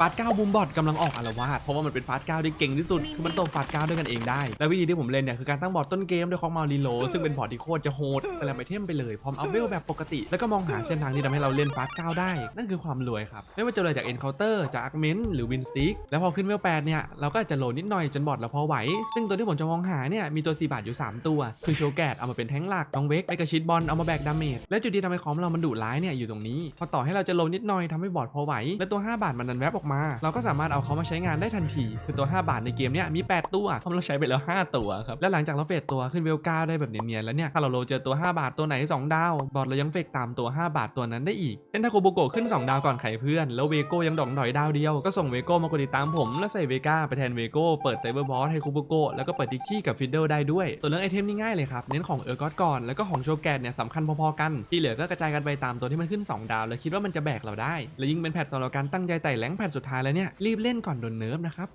ฟาสเก้าบูมบอทกำลังออกอารวาสเพราะว่ามันเป็นฟาสเก้าที่เก่งที่สุดคือมันโตฟาสเก้าด้วยกันเองได้ และวิธีที่ผมเล่นเนี่ยคือการตั้งบอทต้นเกมด้วยคอกมารีโลซึ่งเป็นบอทที่โคตรจะโหดสแลมไอเทมไปเลยพร้อมอัพเวลแบบปกติ แล้วก็มองหาเส้นทางที่ทำให้เราเล่นฟาสเก้าได้ นั่นคือความรวยครับไม่ว่าจะเลยจากเอ็นเคาน์เตอร์จากอาร์เมนหรือวินสติ๊กแล้วพอขึ้นเวลแปดเนี่ยเราก็อาจจะโหลดนิดหน่อยจนบอทเราพอไหว ซึ่งตัวที่ผมจะมองหาเนี่ยมีตัว4บาทอยู่ 3 ตัว คือโชแกตเอามาเป็นแท้งหลักน้องเวกไปกระชิดบอลเอามาแบกดาเมจและจุดที่ทำให้คอมเรามันดุร้ายเนี่ยอยู่ตรงนี้พอต่อให้เราจะโหลดนิดหน่อยทำให้บอทพอไหวและตัว 5 บาทมันดันแวบออกมา เราก็สามารถเอาเขามาใช้งานได้ทันที คือตัว 5 บาทในเกมเนี่ยมี 8 ตัวเพราะเราใช้ไปแล้ว 5 ตัวครับ และหลังจากเราเฟดตัวขึ้นเวล9ได้แบบเนียนๆแล้วเนี่ย ถ้าเราโลเจอตัว 5 บาทตัวไหน 2 ดาว บอทเรายังเฟกตามตัว 5 บาทตัวนั้นได้อีกเช่นถ้าโคโบโกขึ้น 2 ดาวก่อนใครเพื่อน แล้วเวโก้ยังดอกดอยดาวเดียว ก็ส่งเวโก้มากดติดตามผม แล้วใส่เวก้าไปแทนเวโก้ เปิดไซเบอร์บอสให้โคโบโกแล้วก็เปิดดิกกี้กับฟิดเดิลได้ด้วย ส่วนเรื่องไอเทมนี่ง่ายเลยครับ เน้นของเออร์กอตก่อน แล้วก็ของโชแกนเนี่ยสำคัญพอๆกันที่เหลือก็กระจายกันไปตามตัวที่มันขึ้น 2 ดาว แล้วคิดว่ามันจะแบกเราได้ และยิ่งเป็นแพทสำหรับการตั้งใจไต่แรงแพทสุดท้ายแล้วเนี่ยรีบเล่นก่อนโดนเนิร์ฟนะครับ